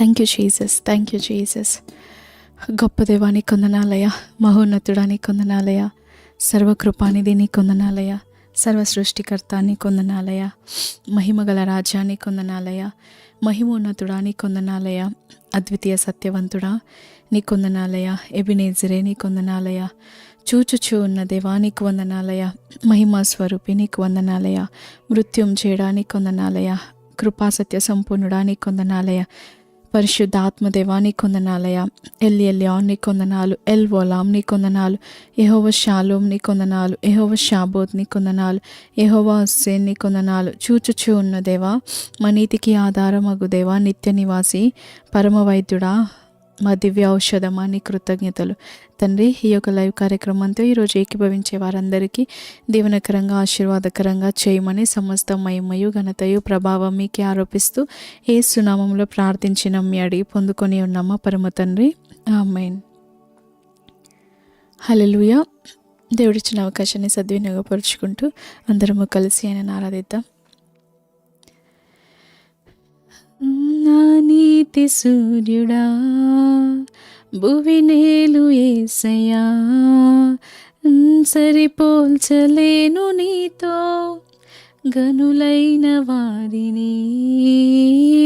Thank you Jesus thank you Jesus గొప్ప దేవానికి కొందనాలయ మహోన్నతుడాని కొందనాలయ సర్వకృపానిధి నీ కొందనాలయ సర్వ సృష్టికర్త నీ కొందనాలయ మహిమగల రాజ్యాన్ని కొందనాలయ మహిమోన్నతుడా నీ కొందనాలయ అద్వితీయ సత్యవంతుడా నీ కొందనాలయ ఎబినేజరే నీ కొందనాలయ చూచుచూ ఉన్న దేవా నీకు వందనాలయ మహిమా స్వరూపి నీకు వందనాలయ మృత్యుం చేయడానికి కొందనాలయ కృపాసత్య సంపూర్ణుడా నీకు వందనాలయ పరిశుద్ధాత్మదేవా నీ కొందనాలయ ఎల్ ఎల్యాన్ నీ కొందనాలు ఎల్ వోలాం నీ కొందనాలు ఎహోవ షాలోం నీ కొందనాలు ఎహోవ షాబోత్ నీ కొందనాలు ఎహోవ హుస్సేన్ నీ కొందనాలు చూచుచూ ఉన్న దేవా మా నీతికి ఆధారమగు దేవా నిత్య నివాసి పరమ వైద్యుడా మా దివ్య ఔషధమా నీ కృతజ్ఞతలు. తండ్రి ఈ యొక్క లైవ్ కార్యక్రమంతో ఈరోజు ఏకీభవించే వారందరికీ దీవనకరంగా ఆశీర్వాదకరంగా చేయమని సమస్త మహిమయు ఘనతయు ప్రభావం మీకే ఆరోపిస్తూ ఏ సునామంలో ప్రార్థించిన మీ అడిగి పొందుకొని ఉన్నామా పరమ తండ్రి? ఆమెన్. హలలుయ దేవుడిచ్చిన అవకాశాన్ని సద్వినియోగపరుచుకుంటూ అందరము కలిసి ఆయన ఆరాధిద్దాం. నా నీతి సూర్యుడా భువినేలు ఏసయా సరిపోల్చలేను నీతో గనులైన వారిని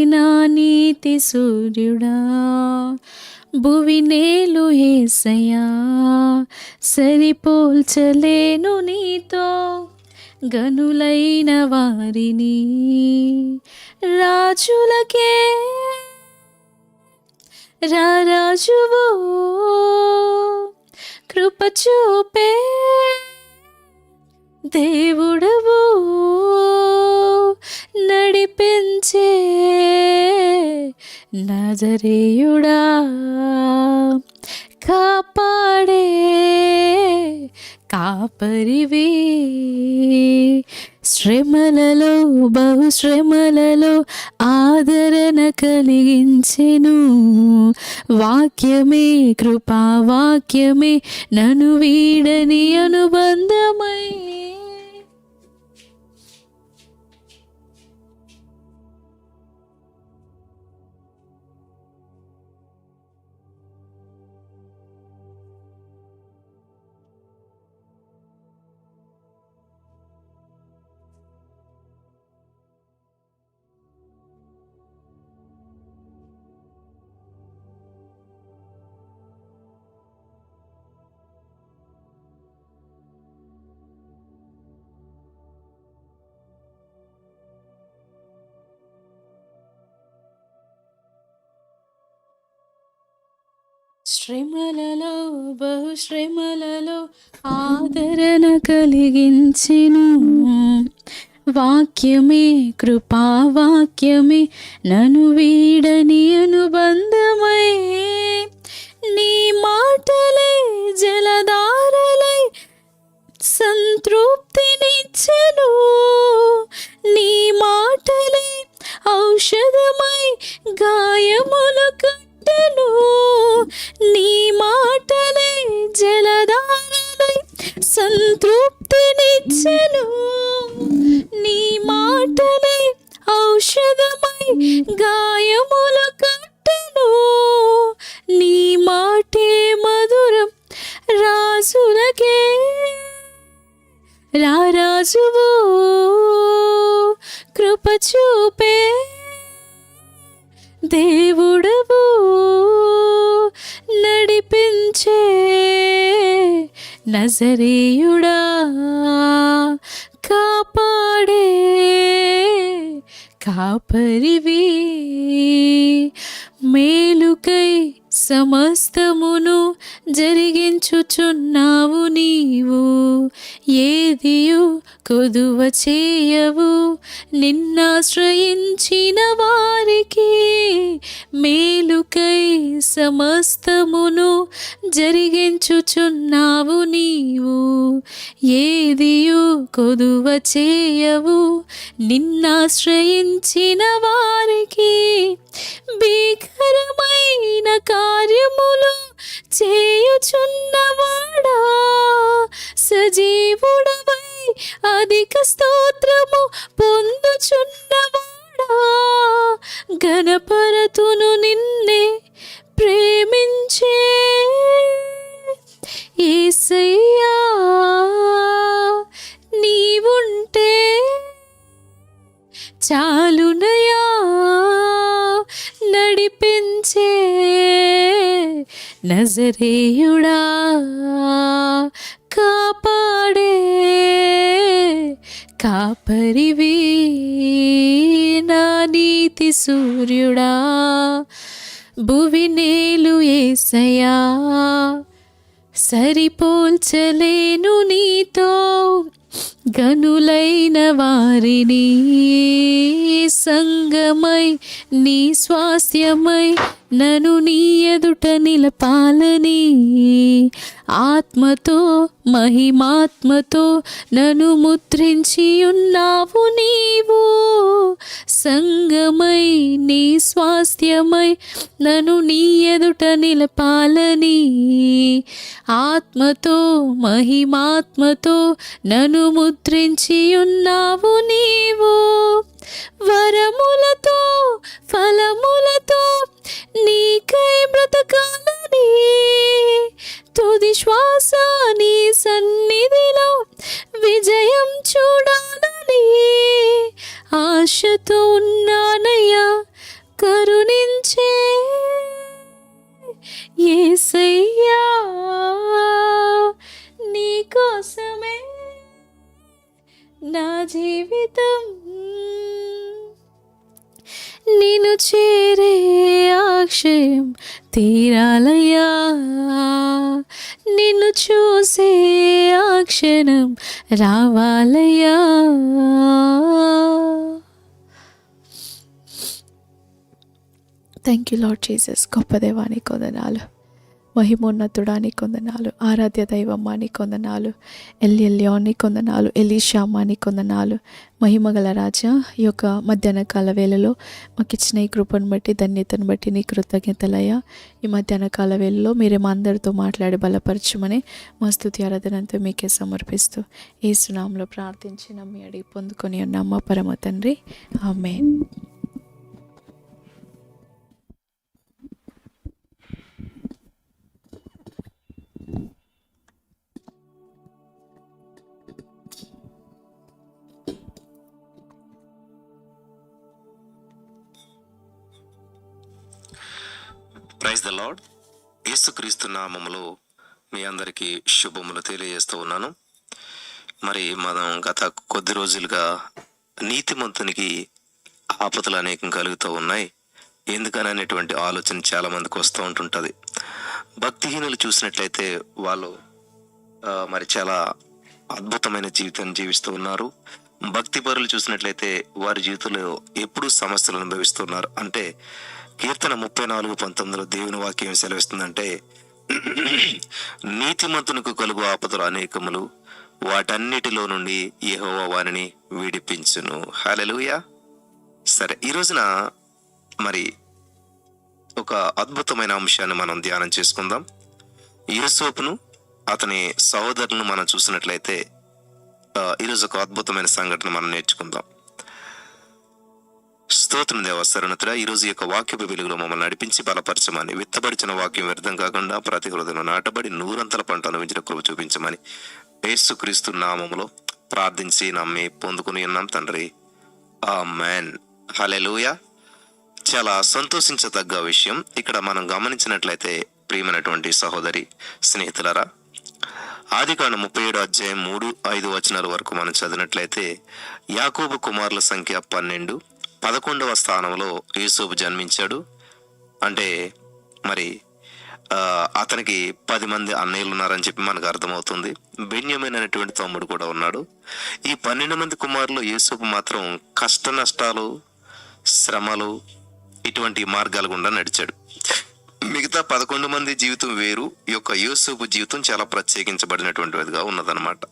నా నీతి సూర్యుడా భువినేలు ఏసయా సరిపోల్చలేను నీతో గనులైన వారిని రాజులకే రారాజువు కృప చూపే దేవుడవు నడిపించే నజరేయుడా కాపాడే కాపరివి శ్రమలలో బహుశ్రమలలో ఆదరణ కలిగించెను. వాక్యమే కృపా వాక్యమే నను వీడని అనుబంధమై శ్రమలలో బహుశ్రమలలో ఆదరణ కలిగించిను. వాక్యమే కృపా వాక్యమే నను వీడని అనుబంధమై. నీ మాటలే జలధారలై సంతృప్తినిచ్చెను. నీ మాటలే ఔషధమై గాయములు నీ మాటలే జలధారలై సంతృప్తినిచ్చెను. నీ మాటలే ఔషధమై గాయములు కట్టెను. నీ మాటే మధురం రాజులకే రారాజువు కృప చూపే దేవుడవు నడిపించే నజరేయుడా కాపాడే కాపరివి మేలుకై సమస్తమును జరిగించుచున్నావు నీవు. ఏదియు కొదువ చేయవు నిన్నాశ్రయించిన వారికి మేలుకై సమస్తమును జరిగించుచున్నావు నీవు. ఏదియు కొదువ చేయవు నిన్నాశ్రయించిన వారికి భీకరమైన కార్యములు చేయుచున్నవాడా సజీవుడవై అధిక స్తోత్రము పొందుచున్నవాడా? గణపరతును నిన్నే ప్రేమించే ఏసయ్యా నీవుంటే చాలునయా? నడిపించే నజరేయుడా కాపాడే కాపరివి నా నీతి సూర్యుడా. భువినేలు ఏసయా సరిపోల్చలేను నీతో. గనులైన వారిని సంగమై నీ స్వాస్యమై నను నీ ఎదుట నిలపాలని. ఆత్మతో మహిమాత్మతో నను ముద్రించి ఉన్నావు నీవు. సంగమై నీ స్వాస్థ్యమై నను నీ ఎదుట నిలపాలని. ఆత్మతో మహిమాత్మతో నను ముద్రించి ఉన్నావు నీవు. వరములతో ఫలములతో నీకై బ్రతకాలని తుది శ్వాస నీ సన్నిధిలో విజయం చూడాలని ఆశతో ఉన్నానయ్యా కరుణించే ఏసయ్యా నీ కోసమే నా జీవితం. నిన్ను చేరే ఆక్షయం తీరాలయ్యా. నిన్ను చూసే ఆ క్షణం రావాలయ్యా. థ్యాంక్ యూ లాడ్ జీసస్ గొప్ప దేవాని మహిమోన్నతుడా మహిమోన్నతుడాని కొందనాలు ఆరాధ్య దైవమ్మాని కొందనాలు ఎల్ఎల్యోని కొందనాలు ఎలీషామాని కొందనాలు మహిమగల రాజా ఈ యొక్క మధ్యాహ్న కాల వేళలో మాకు ఇచ్చిన ఈ కృపను బట్టి ధన్యతను బట్టి నీ కృతజ్ఞతలయ్యా. ఈ మధ్యాహ్న కాల వేళలో మీరే మా అందరితో మాట్లాడి బలపరచమని మా స్థుతి ఆరాధనంతో మీకే సమర్పిస్తూ ఏ సునాంలో ప్రార్థించి నమ్మి అడిగి పొందుకొని ఉన్నామా పరమ తండ్రి. ఆమె ప్రైజ్ ద లార్డ్. యేసుక్రీస్తు నామములో మీ అందరికీ శుభములు తెలియజేస్తూ ఉన్నాను. మరి మనం గత కొద్ది రోజులుగా నీతిమంతునికి ఆపదలు అనేకం కలుగుతూ ఉన్నాయి. ఎందుకననేటువంటి ఆలోచన చాలా మందికి వస్తూ ఉంటుంటుంది. భక్తిహీనులు చూసినట్లయితే వాళ్ళు మరి చాలా అద్భుతమైన జీవితాన్ని జీవిస్తూ ఉన్నారు. భక్తి పరులు చూసినట్లయితే వారి జీవితంలో ఎప్పుడూ సమస్యలు అనుభవిస్తున్నారు అంటే కీర్తన ముప్పై నాలుగు పంతొమ్మిదిలో దేవుని వాక్యం సెలవిస్తుందంటే నీతిమంతునికి కలుగు ఆపదలు అనేకములు వాటన్నిటిలో నుండి యెహోవా వారిని విడిపించును. హల్లెలూయా. సరే ఈ రోజున మరి ఒక అద్భుతమైన అంశాన్ని మనం ధ్యానం చేసుకుందాం. యూసోపును అతని సహోదరులను మనం చూసినట్లయితే ఈరోజు ఒక అద్భుతమైన సంఘటన మనం నేర్చుకుందాం. స్తోత్రం దేవ ఈ రోజు యొక్క వాక్యపు వెలుగులో మమ్మల్ని నడిపించి బలపరచమని విత్తబడిచిన వాక్యం వ్యర్థం కాకుండా ప్రతి హృదయం నాటబడి నూరంతల పంట అనుభవించిన కృప చూపించమని యేసుక్రీస్తు నామములో ప్రార్థించి నమ్మి పొందుకుని ఉన్నాం తండ్రి. ఆ మ్యాన్ హలెలుయ చాలా సంతోషించదగ్గ విషయం. ఇక్కడ మనం గమనించినట్లయితే ప్రియమైనటువంటి సహోదరి స్నేహితులరా ఆదికాండ ముప్పై ఏడు అధ్యాయం మూడు ఐదు వచనాల వరకు మనం చదివినట్లయితే యాకోబు కుమారుల సంఖ్య పన్నెండు పదకొండవ స్థానంలో యూసుఫ్ జన్మించాడు. అంటే మరి అతనికి పది మంది అన్నయ్యలు ఉన్నారని చెప్పి మనకు అర్థమవుతుంది. బెన్యమైన అనేటువంటి తమ్ముడు కూడా ఉన్నాడు. ఈ పన్నెండు మంది కుమారులు యూసుఫ్ మాత్రం కష్ట నష్టాలు శ్రమలు ఇటువంటి మార్గాల గుండా నడిచాడు. మిగతా పదకొండు మంది జీవితం వేరు. ఈ యొక్క యూసుఫ్ జీవితం చాలా ప్రత్యేకించబడినటువంటిదిగా ఉన్నదన్నమాట.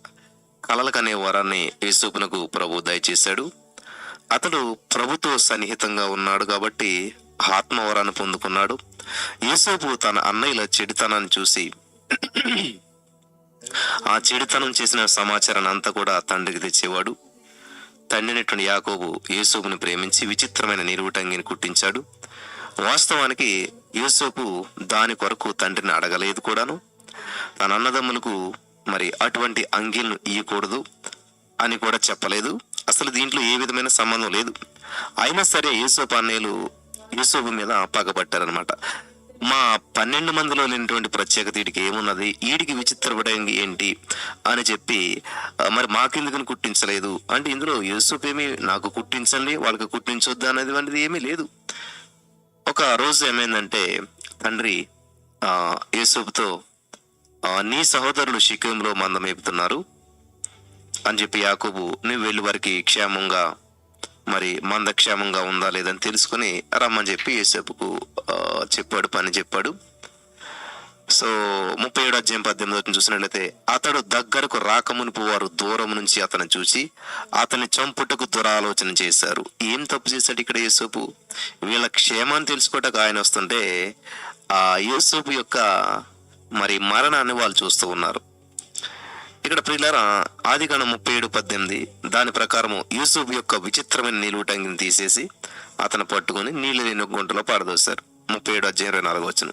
కలలకు అనే వరాన్ని యూసుఫ్నకు ప్రభు దయచేశాడు. అతడు ప్రభుతో సన్నిహితంగా ఉన్నాడు కాబట్టి ఆత్మవరాన్ని పొందుకున్నాడు. యూసుఫు తన అన్నయ్యల చెడితనాన్ని చూసి ఆ చెడితనం చేసిన సమాచారాన్ని అంతా కూడా తండ్రికి తెచ్చేవాడు. తండ్రినటువంటి యాకోబు యేసోపుని ప్రేమించి విచిత్రమైన నిరువుటంగిని కుట్టించాడు. వాస్తవానికి యేసోపు దాని కొరకు తండ్రిని అడగలేదు కూడాను. తన అన్నదమ్ములకు మరి అటువంటి అంగీలను ఇయ్యకూడదు అని కూడా చెప్పలేదు. అసలు దీంట్లో ఏ విధమైన సంబంధం లేదు. అయినా సరే యేసోపు అన్నయ్యలు యేసోపు మీద పగబట్టారనమాట మా పన్నెండు మందిలో లేనటువంటి ప్రత్యేకత వీడికి ఏమున్నది? వీడికి విచిత్రపడంగి ఏంటి? అని చెప్పి మరి మాకెందుకని కుట్టించలేదు? అంటే ఇందులో యూసుఫ్ ఏమి నాకు కుట్టించండి వాళ్ళకి కుట్టించొద్దు అనేది వంటిది ఏమీ లేదు. ఒక రోజు ఏమైందంటే తండ్రి ఆ, యూసుఫ్తో నీ సహోదరులు షికేంలో మందం మేపుతున్నారు అని చెప్పి యాకోబు నువ్వు వెళ్ళి వారికి క్షేమంగా మరి మంద క్షేమంగా ఉందా లేదని తెలుసుకుని రమ్మని చెప్పి యేసేపుకు చెప్పాడు పని చెప్పాడు. సో ముప్పై ఏడు అధ్యాయం పద్దెనిమిది చూసినట్లయితే అతడు దగ్గరకు రాకమునుపు వారు దూరం నుంచి అతను చూసి అతని చంపుటకు దురాలోచన చేశారు. ఏం తప్పు చేశాడు ఇక్కడ యేసోపు? వీళ్ళ క్షేమాన్ని తెలుసుకోవటకు ఆయన వస్తుంటే ఆ యేసోపు యొక్క మరి మరణాన్ని వాళ్ళు చూస్తూ ఉన్నారు. ఇక్కడ ప్రియులారా ఆది ముప్పై ఏడు పద్దెనిమిది దాని ప్రకారము యూసుఫ్ యొక్క విచిత్రమైన నిలువుటంగిని తీసేసి అతను పట్టుకొని నీళ్ళు లేని గుంటలో పారదోశారు. ముప్పై ఏడు అధ్యాయం ఇరవై నాలుగు వచ్చిన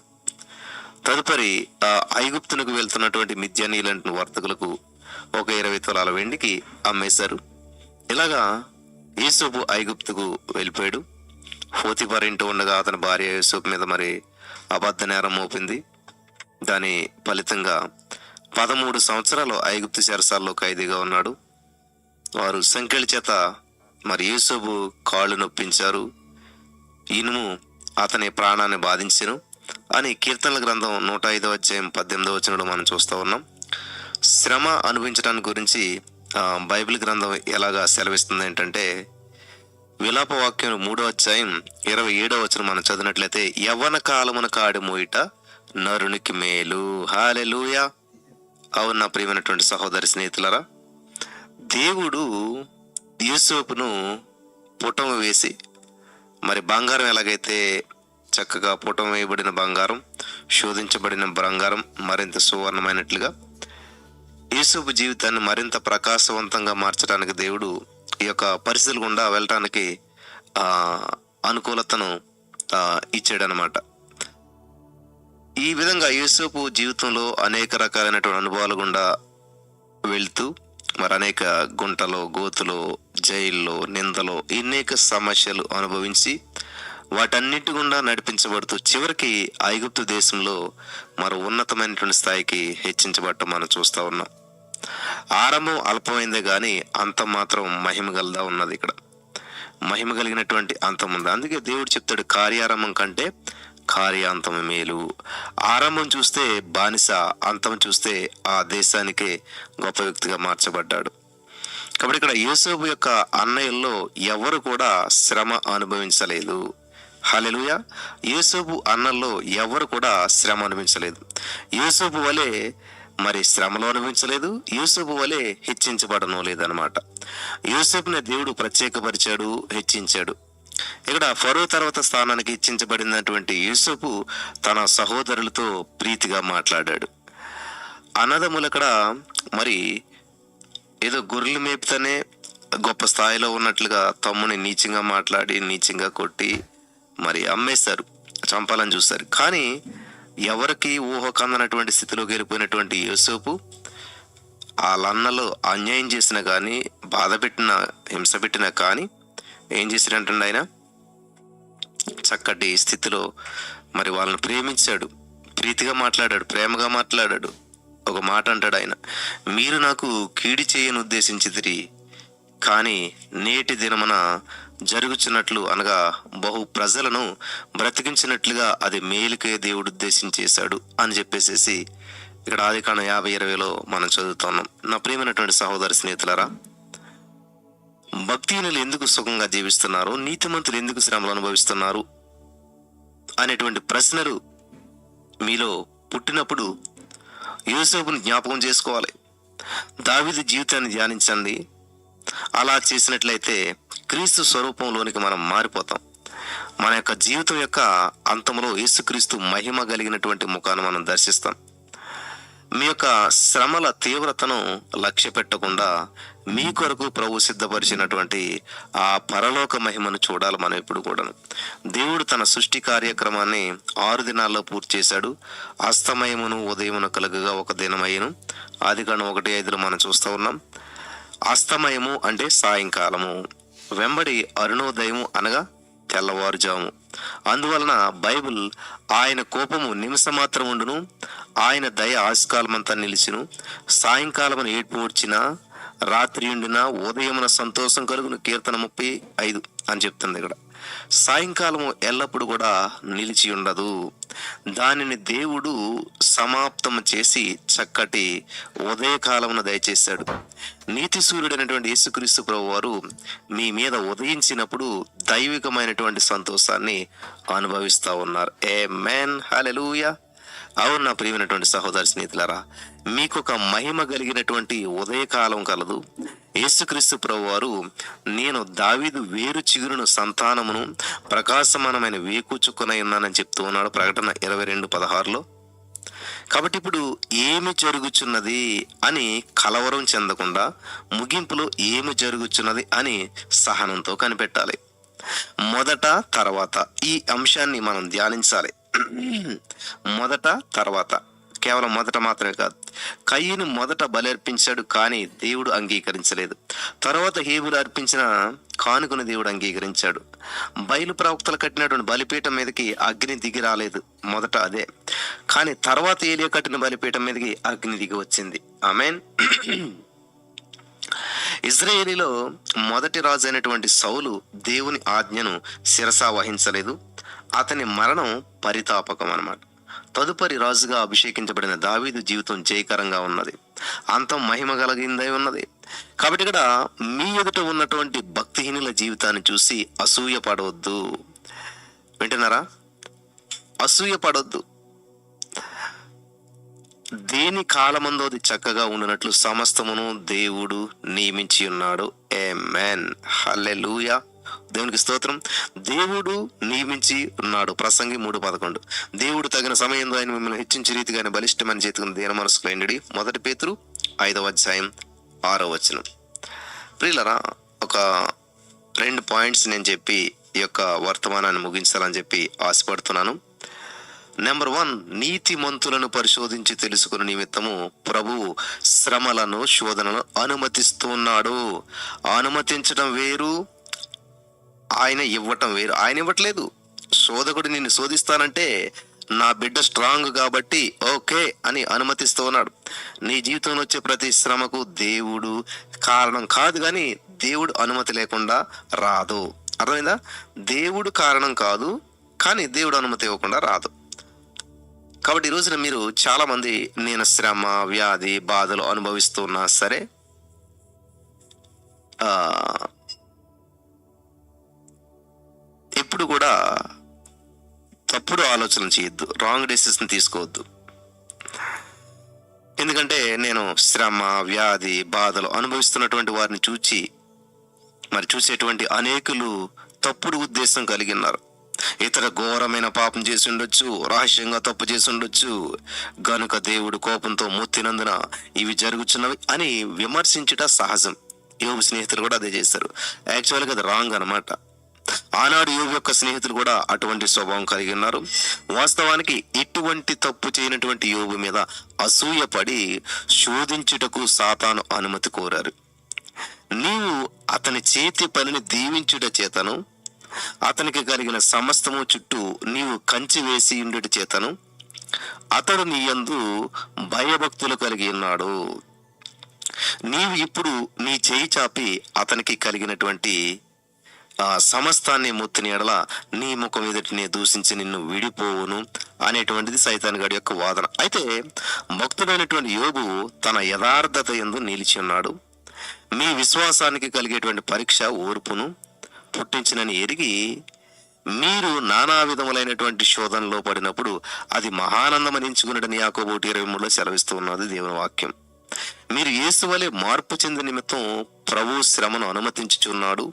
తదుపరి ఆ ఐగుప్తునకు వెళ్తున్నటువంటి మిద్యానీలంటి వర్తకులకు ఒక ఇరవై తులాల వెండికి అమ్మేశారు. ఇలాగా యూసుఫ్ ఐగుప్తుకు వెళ్ళిపోయాడు. ఫోతిఫర్ ఇంటూ ఉండగా అతని భార్య యూసుఫ్ మీద మరి అబద్ధ నేరం మోపింది. దాని ఫలితంగా పదమూడు సంవత్సరాలు ఐగుప్తు చెరసాల్లో ఖైదీగా ఉన్నాడు. వారు సంఖ్యల చేత మరి యూసబు కాళ్ళు నొప్పించారు. ఇనుము అతని ప్రాణాన్ని బాధించను అని కీర్తనల గ్రంథం నూట ఐదో అధ్యాయం పద్దెనిమిదో వచనంలో మనం చూస్తూ ఉన్నాం. శ్రమ అనుభవించడానికి గురించి బైబిల్ గ్రంథం ఎలాగా సెలవిస్తుంది ఏంటంటే విలాప వాక్యం మూడో అధ్యాయం ఇరవై ఏడో వచనం మనం చదివినట్లయితే యవ్వన కాలమున కాడి మోయిట నరునికి మేలు. హాలెలూయా! అవును నా ప్రియమైనటువంటి సహోదరి స్నేహితులరా దేవుడు యూసోపును పుటం వేసి మరి బంగారం ఎలాగైతే చక్కగా పుటం వేయబడిన బంగారం శోధించబడిన బంగారం మరింత సువర్ణమైనట్లుగా యూసుఫ్ జీవితాన్ని మరింత ప్రకాశవంతంగా మార్చడానికి దేవుడు ఈ యొక్క పరిస్థితులు గుండా వెళ్ళటానికి అనుకూలతను ఇచ్చాడనమాట ఈ విధంగా యూసుఫ్ జీవితంలో అనేక రకాలైనటువంటి అనుభవాలు గుండా వెళ్తూ మరి అనేక గుంటలో గోతులో జైల్లో నిందలో అనేక సమస్యలు అనుభవించి వాటన్నిటి గుండా నడిపించబడుతూ చివరికి ఐగుప్తు దేశంలో మరో ఉన్నతమైనటువంటి స్థాయికి హెచ్చించబడటం మనం చూస్తూ ఉన్నాం. ఆరంభం అల్పమైందే కానీ అంతం మాత్రం మహిమ గలదా ఉన్నది ఇక్కడ. మహిమ కలిగినటువంటి అంతం ఉంది. అందుకే దేవుడు చెప్తాడు కార్యారంభం కంటే కార్యాంతం మేలు. ఆరంభం చూస్తే బానిస అంతం చూస్తే ఆ దేశానికే గొప్ప వ్యక్తిగా మార్చబడ్డాడు. కాబట్టి ఇక్కడ యూసోబు యొక్క అన్నయ్యల్లో ఎవరు కూడా శ్రమ అనుభవించలేదు. హలెలుయ యూసోబు అన్నల్లో ఎవరు కూడా శ్రమ అనుభవించలేదు. యూసోబు వలె మరి శ్రమలో అనుభవించలేదు. యూసఫ్ వలె హెచ్చించబడను లేదనమాట యూసఫ్ని దేవుడు ప్రత్యేకపరిచాడు హెచ్చించాడు. ఇక్కడ ఫరో తర్వాత స్థానానికి ఇచ్చించబడినటువంటి యూసఫ్ తన సహోదరులతో ప్రీతిగా మాట్లాడాడు. అనదములక్కడ మరి ఏదో గొర్రెలు మేపుతనే గొప్ప స్థాయిలో ఉన్నట్లుగా తమ్ముని నీచంగా మాట్లాడి నీచంగా కొట్టి మరి అమ్మేశారు. చంపాలని చూస్తారు కానీ ఎవరికి ఊహ కందనటువంటి స్థితిలోకి వెళ్ళిపోయినటువంటి యోసేపు వాళ్ళన్నలో అన్యాయం చేసినా కానీ బాధ పెట్టిన హింస పెట్టినా కానీ ఏం చేసినట్టండి ఆయన? చక్కటి స్థితిలో మరి వాళ్ళని ప్రేమించాడు. ప్రీతిగా మాట్లాడాడు ప్రేమగా మాట్లాడాడు. ఒక మాట అంటాడు ఆయన మీరు నాకు కీడి చేయని ఉద్దేశించిదిరి కానీ నేటి దినమున జరుగుచున్నట్లు అనగా బహు ప్రజలను బ్రతికించినట్లుగా అది మేలుకే దేవుడు ఉద్దేశించేశాడు అని చెప్పేసేసి ఇక్కడ ఆదికాండం యాభై ఇరవైలో మనం చదువుతున్నాం. నా ప్రియమైనటువంటి సహోదరి స్నేహితులరా భక్తిహీనులు ఎందుకు సుఖంగా జీవిస్తున్నారు? నీతిమంతులు ఎందుకు శ్రమలు అనుభవిస్తున్నారు? అనేటువంటి ప్రశ్నలు మీలో పుట్టినప్పుడు యూసఫ్ని జ్ఞాపకం చేసుకోవాలి. దావిది జీవితాన్ని ధ్యానించండి. అలా చేసినట్లయితే క్రీస్తు స్వరూపంలోనికి మనం మారిపోతాం. మన యొక్క జీవితం యొక్క అంతంలో యేసుక్రీస్తు మహిమ కలిగినటువంటి ముఖాన్ని మనం దర్శిస్తాం. మీ యొక్క శ్రమల తీవ్రతను లక్ష్య పెట్టకుండా మీ కొరకు ప్రభు సిద్ధపరిచినటువంటి ఆ పరలోక మహిమను చూడాలి మనం ఇప్పుడు కూడాను. దేవుడు తన సృష్టి కార్యక్రమాన్ని ఆరు దినాల్లో పూర్తి చేశాడు. అస్తమయమును ఉదయమును కలుగగా ఒక దినమయ్యను. ఆది కాండం ఒకటి ఐదులో మనం చూస్తూ ఉన్నాం. అస్తమయము అంటే సాయంకాలము. వెంబడి అరుణోదయము అనగా తెల్లవారుజాము. అందువలన బైబిల్ ఆయన కోపము నిమిషమాత్రం ఉండును ఆయన దయ ఆశకాలమంతా నిలిచిను. సాయంకాలమున ఏడ్పు వచ్చిన రాత్రి ఉండిన ఉదయమున సంతోషం కలుగును. కీర్తన ముప్పై ఐదు అని చెప్తుంది ఇక్కడ. సాయంకాలము ఎల్లప్పుడూ కూడా నిలిచి ఉండదు. దానిని దేవుడు సమాప్తం చేసి చక్కటి ఉదయకాలమున దయచేశాడు. నీతి సూర్యుడైనటువంటి యేసుక్రీస్తు ప్రభు వారు మీ మీద ఉదయించినప్పుడు దైవికమైనటువంటి సంతోషాన్ని అనుభవిస్తూ ఉన్నారు. ఏ మ్యాన్ హలెలూయా అవును నా ప్రియమైనటువంటి సహోదరి స్నేహితులారా మీకు ఒక మహిమ కలిగినటువంటి ఉదయకాలం కలదు. యేసుక్రీస్తు ప్రభు వారు నేను దావీదు వేరు చిగురును సంతానమును ప్రకాశమానమైన వేకుచుకునై ఉన్నానని చెప్తూ ఉన్నాడు ప్రకటన ఇరవై రెండు పదహారులో. కాబట్టి ఇప్పుడు ఏమి జరుగుచున్నది అని కలవరం చెందకుండా ముగింపులో ఏమి జరుగుచున్నది అని సహనంతో కనిపెట్టాలి. మొదట తర్వాత ఈ అంశాన్ని మనం ధ్యానించాలి. మొదట తర్వాత. కేవలం మొదట మాత్రమే కాదు. కయ్యను మొదట బలర్పించాడు కానీ దేవుడు అంగీకరించలేదు. తర్వాత హేబులు అర్పించిన కానుకను దేవుడు అంగీకరించాడు. బయలు ప్రవక్తలు కట్టినటువంటి బలిపీఠం మీదకి అగ్ని దిగి రాలేదు. మొదట అదే. కానీ తర్వాత ఏలియా కట్టిన బలిపీఠం మీదకి అగ్ని దిగి వచ్చింది. ఆమెన్. ఇజ్రాయేలీలో మొదటి రాజు అయినటువంటి సౌలు దేవుని ఆజ్ఞను శిరసా వహించలేదు. అతని మరణం పరితాపకం అన్నమాట తదుపరి రాజుగా అభిషేకించబడిన దావీదు జీవితం జయకరంగా ఉన్నది. అంతం మహిమ కలిగిందై ఉన్నది. కాబట్టి ఇక్కడ మీ ఎదుట ఉన్నటువంటి భక్తిహీనుల జీవితాన్ని చూసి అసూయ పడవద్దు వింటున్నారా? అసూయ పడవద్దు దేని కాలమందోది చక్కగా ఉండినట్లు సమస్తమును దేవుడు నియమించి ఉన్నాడు. ఏ మెన్ హల్లెలూయా దేవునికి స్తోత్రం. దేవుడు నియమించి ఉన్నాడు. ప్రసంగి మూడు పదకొండు. దేవుడు తగిన సమయంలో ఆయన మిమ్మల్ని హెచ్చించి రీతిగానే బలిష్టమని చేతుకుని దేన మనసుకులైనడి మొదటి పేతురు ఐదవ అధ్యాయం ఆరో వచనం. ప్రియులరా ఒక రెండు పాయింట్స్ నేను చెప్పి ఈ యొక్క వర్తమానాన్ని ముగించాలని చెప్పి ఆశపడుతున్నాను. నెంబర్ వన్ నీతిమంతులను పరిశోధించి తెలుసుకున్న నిమిత్తము ప్రభు శ్రమలను శోధనలను అనుమతిస్తున్నాడు అనుమతించడం వేరు ఆయన ఇవ్వటం వేరు. ఆయన ఇవ్వట్లేదు. శోధకుడు నిన్ను శోధిస్తానంటే నా బిడ్డ స్ట్రాంగ్ కాబట్టి ఓకే అని అనుమతిస్తూ ఉన్నాడు. నీ జీవితంలో వచ్చే ప్రతి శ్రమకు దేవుడు కారణం కాదు కానీ దేవుడు అనుమతి లేకుండా రాదు. అర్థమైందా? దేవుడు కారణం కాదు కానీ దేవుడు అనుమతి ఇవ్వకుండా రాదు. కాబట్టి ఈ రోజున మీరు చాలామంది నేను శ్రమ వ్యాధి బాధలు అనుభవిస్తున్నా సరే ఎప్పుడు కూడా తప్పుడు ఆలోచన చేయొద్దు రాంగ్ డెసిషన్ తీసుకోవద్దు. ఎందుకంటే నేను శ్రమ వ్యాధి బాధలు అనుభవిస్తున్నటువంటి వారిని చూచి మరి చూసేటువంటి అనేకులు తప్పుడు ఉద్దేశం కలిగి ఉన్నారు. ఇతర ఘోరమైన పాపం చేసి ఉండొచ్చు రహస్యంగా తప్పు చేసి ఉండొచ్చు గనుక దేవుడు కోపంతో మూర్తినందున ఇవి జరుగుతున్నవి అని విమర్శించుట సహజం. యోగు స్నేహితులు కూడా అదే చేస్తారు యాక్చువల్గా అది రాంగ్ అన్నమాట. ఆనాడు యోగు యొక్క స్నేహితులు కూడా అటువంటి స్వభావం కలిగి ఉన్నారు. వాస్తవానికి ఇటువంటి తప్పు చేయనటువంటి యోగు మీద అసూయపడి శోధించుటకు సాతాను అనుమతి కోరారు. నీవు అతని చేతి పనిని దీవించుట చేతను అతనికి కలిగిన సమస్తము చుట్టూ నీవు కంచి వేసి ఉండుట చేతను అతడు నీ యందు భయభక్తులు కలిగి ఉన్నాడు. నీవు ఇప్పుడు నీ చేయి చాపి అతనికి కలిగినటువంటి ఆ సమస్తాన్ని మొత్తిని ఎడల నీ ముఖం ఎదుటి నేను దూషించి నిన్ను విడిపోవును అనేటువంటిది సైతాన్ గడి యొక్క వాదన. అయితే భక్తుడైనటువంటి యోగు తన యథార్థత ఎందు నిలిచి ఉన్నాడు. మీ విశ్వాసానికి కలిగేటువంటి పరీక్ష ఓర్పును పుట్టించినని ఎరిగి మీరు నానా విధములైనటువంటి శోధనలో పడినప్పుడు అది మహానందమని ఎంచుకున్నడని యాకోబోటి ఇరవై మూడులో సెలవిస్తూ ఉన్నది దేవుని వాక్యం. మీరు యేసు వలె మార్పు చెందిన నిమిత్తం ప్రభు శ్రమను అనుమతించుచున్నాడు.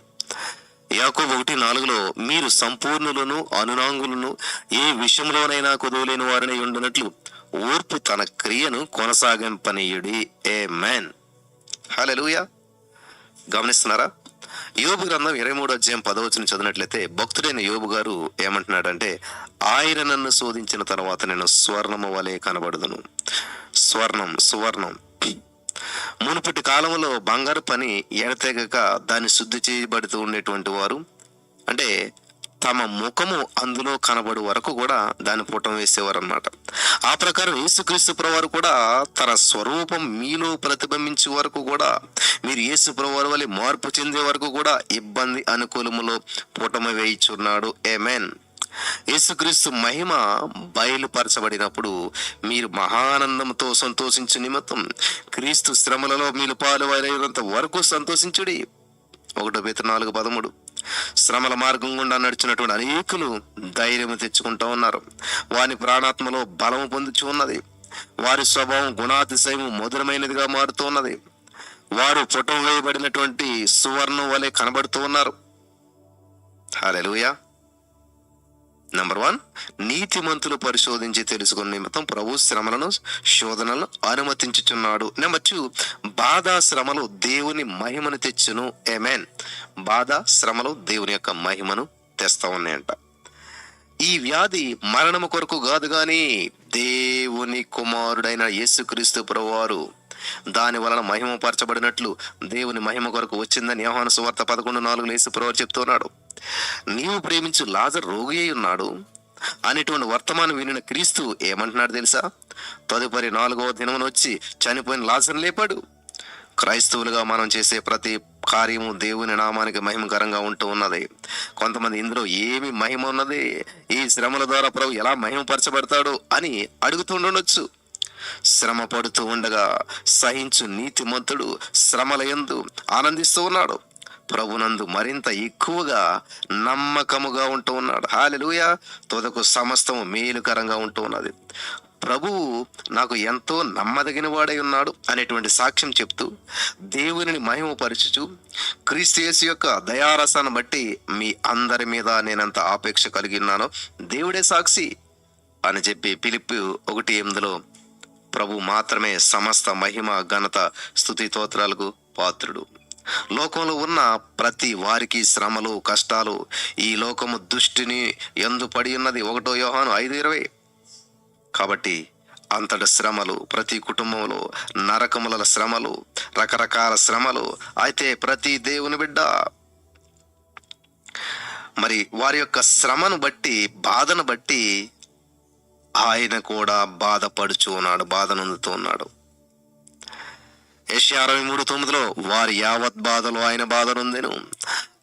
యాకోబు ఒకటి నాలుగులో మీరు సంపూర్ణులను అనునాంగులను ఏ విషయంలోనైనా కుదవలేని వారిని ఉండినట్లు ఓర్పు తన క్రియను కొనసాగింపనీయుడి. ఏ మ్యాన్ హలెలుయా గమనిస్తున్నారా? యోబు గ్రంథం ఇరవై మూడు అధ్యాయం పదవచనం చదివినట్లయితే భక్తుడైన యోబు గారు ఏమంటున్నాడంటే ఆయన నన్ను శోధించిన తర్వాత నేను స్వర్ణము వలె కనబడదును. స్వర్ణం సువర్ణం. మునుపటి కాలంలో బంగారు పని ఎడతెగక దాన్ని శుద్ధి చేయబడుతూ ఉండేటువంటి వారు. అంటే తమ ముఖము అందులో కనబడు వరకు కూడా దాన్ని పుటం వేసేవారు అనమాట ఆ ప్రకారం యేసుక్రీస్తు ప్రవారు కూడా తన స్వరూపం మీలో ప్రతిబింబించే వరకు కూడా మీరు యేసు ప్రవారు వల్ల మార్పు చెందే వరకు కూడా ఇబ్బంది అనుకూలములో పుటమ వేయిచున్నాడు. ఏమేన్ యేసుక్రీస్తు మహిమ బయలుపరచబడినప్పుడు మీరు మహానందంతో సంతోషించు నిమిత్తం క్రీస్తు శ్రమలలో మీరు పాలువైనంత వరకు సంతోషించుడి. ఒకటో పేత నాలుగు పదమూడు. శ్రమల మార్గం గుండా నడిచినటువంటి అనేకులు ధైర్యం తెచ్చుకుంటూ ఉన్నారు. వారి ప్రాణాత్మలో బలము పొందుచు ఉన్నది. వారి స్వభావం గుణాతిశయం మధురమైనదిగా మారుతూ ఉన్నది. వారు ఫోటో వేయబడినటువంటి సువర్ణం వలె కనబడుతూ ఉన్నారు. హలో నంబర్ వన్ నీతిమంతులు పరిశోధించి తెలుసుకున్న నిమిత్తం ప్రభు శ్రమలను శోధనలను అనుమతించుచున్నాడు. నెంబర్ టూ బాధ శ్రమలు దేవుని మహిమను తెచ్చును. ఎమెన్ బాధ శ్రమలు దేవుని యొక్క మహిమను తెస్తా ఉన్నాయంట. ఈ వ్యాధి మరణము కొరకు కాదు కానీ దేవుని కుమారుడైన యేసుక్రీస్తు ప్రభువారు దాని వలన మహిమపరచబడినట్లు దేవుని మహిమ కొరకు వచ్చిందని యోహాను సువార్త పదకొండు నాలుగు లేసి ప్రవర్ చెప్తున్నాడు. నీవు ప్రేమించు లాజర్ రోగి అయి ఉన్నాడు. అనేటువంటి వర్తమానం వినిన క్రీస్తు ఏమంటున్నాడు తెలుసా? తదుపరి నాలుగవ దినమున వచ్చి చనిపోయిన లాజర్ లేపాడు. క్రైస్తవులుగా మనం చేసే ప్రతి కార్యము దేవుని నామానికి మహిమకరంగా ఉంటూ ఉన్నది. కొంతమంది ఇందులో ఏమి మహిమ ఉన్నది? ఈ శ్రమల ద్వారా ప్రభు ఎలా మహిమపరచబడతాడు అని అడుగుతుండొచ్చు శ్రమ పడుతూ ఉండగా సహించు నీతిమంతుడు శ్రమలయందు ఆనందిస్తూ ఉన్నాడు. ప్రభునందు మరింత ఎక్కువగా నమ్మకముగా ఉంటూ ఉన్నాడు. హాలెలుయ తుదకు సమస్తము మేలుకరంగా ఉంటూ ఉన్నది. ప్రభువు నాకు ఎంతో నమ్మదగిన వాడై ఉన్నాడు అనేటువంటి సాక్ష్యం చెప్తూ దేవుని మహిమపరచుచు క్రీస్తు యొక్క దయారసాన్ని బట్టి మీ అందరి మీద నేనంత ఆపేక్ష కలిగి ఉన్నానో దేవుడే సాక్షి అని చెప్పి పిలిపి ఒకటి ఎనిమిదిలో ప్రభు మాత్రమే సమస్త మహిమ ఘనత స్థుతితోత్రాలకు పాత్రుడు. లోకంలో ఉన్న ప్రతి వారికి శ్రమలు కష్టాలు ఈ లోకము దుష్టిని ఎందు పడి ఉన్నది? ఒకటో యోహాను ఐదు ఇరవై. కాబట్టి అంతటి శ్రమలు ప్రతి కుటుంబంలో నరకముల శ్రమలు రకరకాల శ్రమలు అయితే ప్రతి దేవుని బిడ్డ. మరి వారి యొక్క శ్రమను బట్టి బాధను బట్టి ఆయన కూడా బాధపడుచు ఉన్నాడు బాధ నొందుతూ ఉన్నాడు. ఏషియా అరవై మూడు తొమ్మిదిలో వారి యావత్ బాధలు ఆయన బాధ నొందెను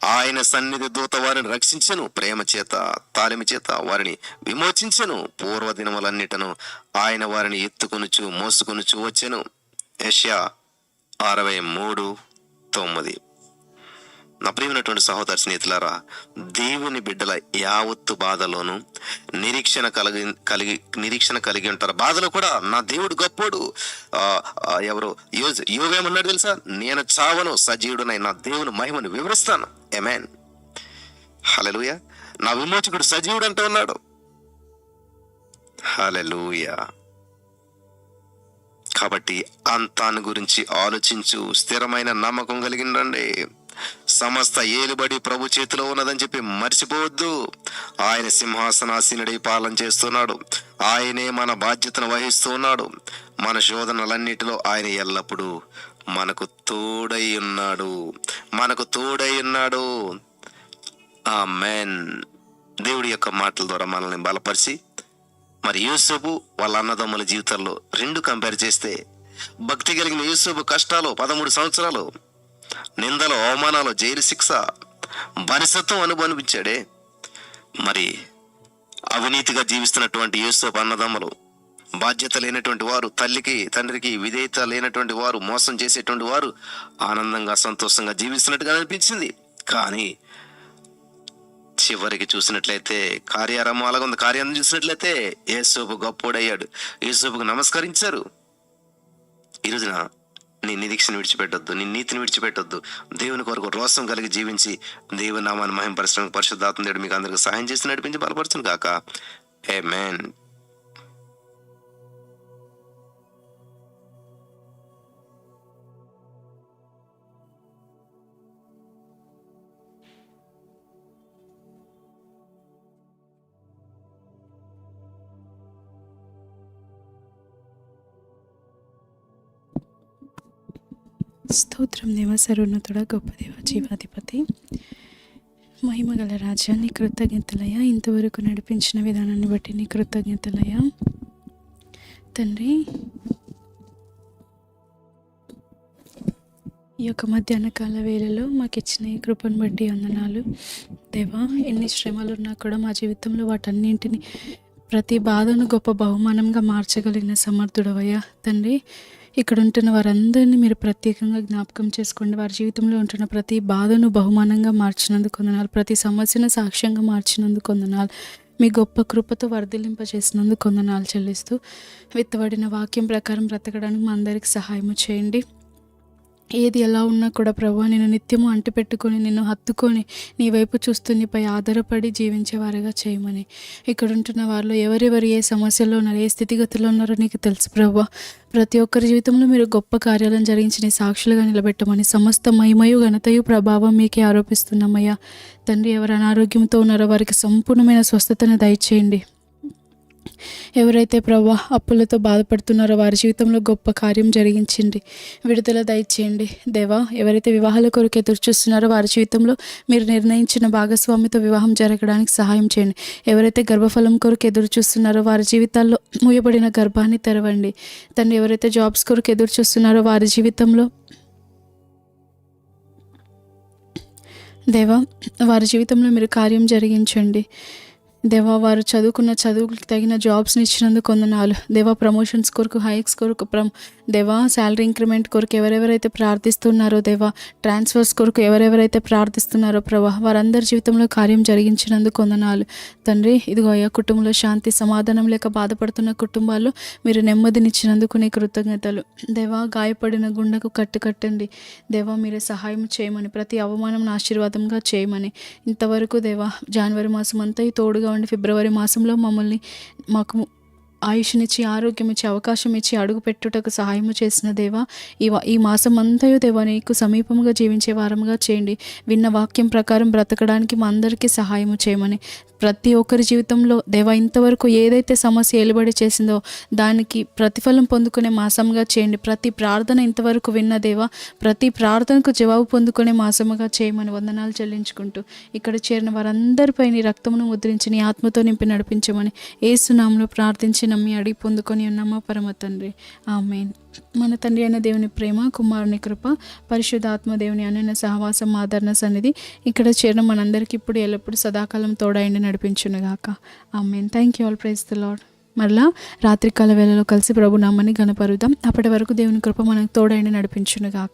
ఆయన సన్నిధి దూత వారిని రక్షించెను ప్రేమ చేత తాలిమి చేత వారిని విమోచించెను. పూర్వ దినములన్నిటను ఆయన వారిని ఎత్తుకొనుచు మోసుకొనుచు వచ్చెను. ఏషియా అరవై మూడు తొమ్మిది. నా ప్రియమైనటువంటి సహోదర స్నేహితులారా దేవుని బిడ్డల యావత్తు బాధలోను నిరీక్షణ కలిగి కలిగి నిరీక్షణ కలిగి ఉంటారు. బాధలో కూడా నా దేవుడు గొప్పోడు. ఎవరు? యోజ్ యోగేమన్నాడు తెలుసా? నేను చావను సజీవుడునై నా దేవుని మహిమను వివరిస్తాను. ఎమెన్ హలలుయ నా విమోచకుడు సజీవుడు అంటూ ఉన్నాడు. హలలుయ కాబట్టి అంతాన్ని గురించి ఆలోచించు స్థిరమైన నమ్మకం కలిగిందండి సమస్త ఏలుబడి ప్రభు చేతిలో ఉన్నదని చెప్పి మర్చిపోవద్దు. ఆయన సింహాసనాసీనుడై పాలన చేస్తున్నాడు. ఆయనే మన బాధ్యతను వహిస్తూ ఉన్నాడు మన శోధనలన్నిటిలో ఆయన ఎల్లప్పుడూ మనకు తోడై ఉన్నాడు. మనకు తోడై ఉన్నాడు. ఆ మెన్ దేవుడి యొక్క మాటల ద్వారా మనల్ని బలపరిచి మరి యూసఫు వాళ్ళ అన్నదమ్ముల జీవితాల్లో రెండు కంపేర్ చేస్తే భక్తి కలిగిన యూసఫు కష్టాలు పదమూడు సంవత్సరాలు నిందలు అవమానాలు జైలు శిక్ష బనిసత్వం అనుభవించాడే మరి అవినీతిగా జీవిస్తున్నటువంటి యూసఫ్ అన్నదమ్ములు బాధ్యత లేనటువంటి వారు తల్లికి తండ్రికి విధేయత లేనటువంటి వారు మోసం చేసేటువంటి వారు ఆనందంగా సంతోషంగా జీవిస్తున్నట్టుగా అనిపించింది. కానీ చివరికి చూసినట్లయితే కార్యారంభం అలాగ ఉంది కార్యం చూసినట్లయితే యేసోపు గొప్పోడయ్యాడు. యేసోపుకు నమస్కరించారు. ఈరోజున నీ నిరీక్షను విడిచిపెట్టొద్దు నీ నీతిని విడిచిపెట్టొద్దు. దేవుని కొరకు రోసం కలిగి జీవించి దేవుని నామాన్ని మహింపరచడానికి పరిశుద్ధాత్మ దేవుడు మీకు అందరికీ సహాయం చేసి నడిపించి బలపరచును కాక ఏ స్తోత్రం దేవ సర్వోన్నతుడ గొప్ప దేవ జీవాధిపతి. మహిమగల రాజ్యాన్ని కృతజ్ఞతలయ్యా. ఇంతవరకు నడిపించిన విధానాన్ని బట్టి నీ కృతజ్ఞతలయ్యా. తండ్రి ఈ యొక్క మధ్యాహ్న కాల వేళలో మాకు ఇచ్చిన ఈ కృపను బట్టి వందనాలు. దేవా ఎన్ని శ్రమలు ఉన్నా కూడా మా జీవితంలో వాటన్నింటిని ప్రతి బాధను గొప్ప బహుమానంగా మార్చగలిగిన సమర్థుడవయ్యా తండ్రి. ఇక్కడ ఉంటున్న వారందరినీ మీరు ప్రత్యేకంగా జ్ఞాపకం చేసుకోండి. వారి జీవితంలో ఉంటున్న ప్రతి బాధను బహుమానంగా మార్చినందుకు వందనాలు. ప్రతి సమస్యను సాక్ష్యంగా మార్చినందుకు వందనాలు. మీ గొప్ప కృపతో వర్ధిలింపజేసినందుకు వందనాలు చెల్లిస్తూ విత్తబడిన వాక్యం ప్రకారం బ్రతకడానికి మా అందరికి సహాయం చేయండి. ఏది ఎలా ఉన్నా కూడా ప్రభా నేను నిత్యము అంటిపెట్టుకొని నిన్ను హత్తుకొని నీ వైపు చూస్తూ నీపై ఆధారపడి జీవించేవారుగా చేయమని. ఇక్కడ ఉంటున్న వారిలో ఎవరెవరు ఏ సమస్యలో ఉన్నారు ఏ స్థితిగతుల్లో ఉన్నారో నీకు తెలుసు ప్రభా. ప్రతి ఒక్కరి జీవితంలో మీరు గొప్ప కార్యాలను జరిగించి నీ సాక్షులుగా నిలబెట్టమని సమస్త మహిమయు ఘనతయు ప్రభావం మీకే ఆరోపిస్తున్నామయ్యా. తండ్రి ఎవరు అనారోగ్యంతో ఉన్నారో వారికి సంపూర్ణమైన స్వస్థతను దయచేయండి. ఎవరైతే ప్రభా అప్పులతో బాధపడుతున్నారో వారి జీవితంలో గొప్ప కార్యం జరిగించండి విడుదల దయచేయండి. దేవా ఎవరైతే వివాహాల కొరకు ఎదురు చూస్తున్నారో వారి జీవితంలో మీరు నిర్ణయించిన భాగస్వామితో వివాహం జరగడానికి సహాయం చేయండి. ఎవరైతే గర్భఫలం కొరకు ఎదురు చూస్తున్నారో వారి జీవితాల్లో మూయబడిన గర్భాన్ని తెరవండి. తను ఎవరైతే జాబ్స్ కొరకు ఎదురు చూస్తున్నారో వారి జీవితంలో దేవా వారి జీవితంలో మీరు కార్యం జరిగించండి. దేవా వారు చదువుకున్న చదువులకు తగిన జాబ్స్ని ఇచ్చినందుకు వందనాలు. దేవా ప్రమోషన్స్ కొరకు హైక్స్ కొరకు ప్రమ్ దేవా శాలరీ ఇంక్రిమెంట్ కొరకు ఎవరెవరైతే ప్రార్థిస్తున్నారో దేవా ట్రాన్స్ఫర్స్ కొరకు ఎవరెవరైతే ప్రార్థిస్తున్నారో ప్రభా వారందరి జీవితంలో కార్యం జరిగించినందుకు వందనాలు. తండ్రి ఇదిగో అయ్యా కుటుంబంలో శాంతి సమాధానం లేక బాధపడుతున్న కుటుంబాల్లో మీరు నెమ్మదినిచ్చినందుకు నీ కృతజ్ఞతలు. దేవా గాయపడిన గుండెకు కట్టు కట్టండి. దేవా మీరే సహాయం చేయమని ప్రతి అవమానం ఆశీర్వాదంగా చేయమని. ఇంతవరకు దేవా జనవరి మాసం అంతా ఈ తోడుగా ఉండి ఫిబ్రవరి మాసంలో మమ్మల్ని మాకు ఆయుష్నిచ్చి ఆరోగ్యం ఇచ్చి అవకాశం ఇచ్చి అడుగు పెట్టుటకు సహాయము చేసిన దేవా ఈ ఈ మాసం అంతయు దేవా నీకు సమీపముగా జీవించే వారముగా చేయండి. విన్న వాక్యం ప్రకారం బ్రతకడానికి మా అందరికీ సహాయము చేయమని. ప్రతి ఒక్కరి జీవితంలో దేవా ఇంతవరకు ఏదైతే సమస్య ఏలుబడి చేసిందో దానికి ప్రతిఫలం పొందుకునే మాసంగా చేయండి. ప్రతి ప్రార్థన ఇంతవరకు విన్న దేవా ప్రతి ప్రార్థనకు జవాబు పొందుకునే మాసముగా చేయమని వందనాలు చెల్లించుకుంటూ ఇక్కడ చేరిన వారందరిపై నీ రక్తమును ముద్రించి నీ ఆత్మతో నింపి నడిపించమని ఏసునామంలో ప్రార్థించి నమ్మి అడిగి పొందుకొని ఉన్నామా పరమ తండ్రి. ఆమెన్. మన తండ్రి అయిన దేవుని ప్రేమ కుమారుని కృప పరిశుద్ధాత్మ దేవుని అనైన సహవాసం ఆదరణ సన్నిధి ఇక్కడ చేరిన మనందరికీ ఇప్పుడు ఎల్లప్పుడూ సదాకాలం తోడైండి నడిపించునుగాక. Amen. Thank you all praise the lord మరలా రాత్రికాల వేళలో కలిసి ప్రభు నామని గణపరుద్దాం అప్పటి వరకు దేవుని కృప మనకు తోడైండి నడిపించునుగాక.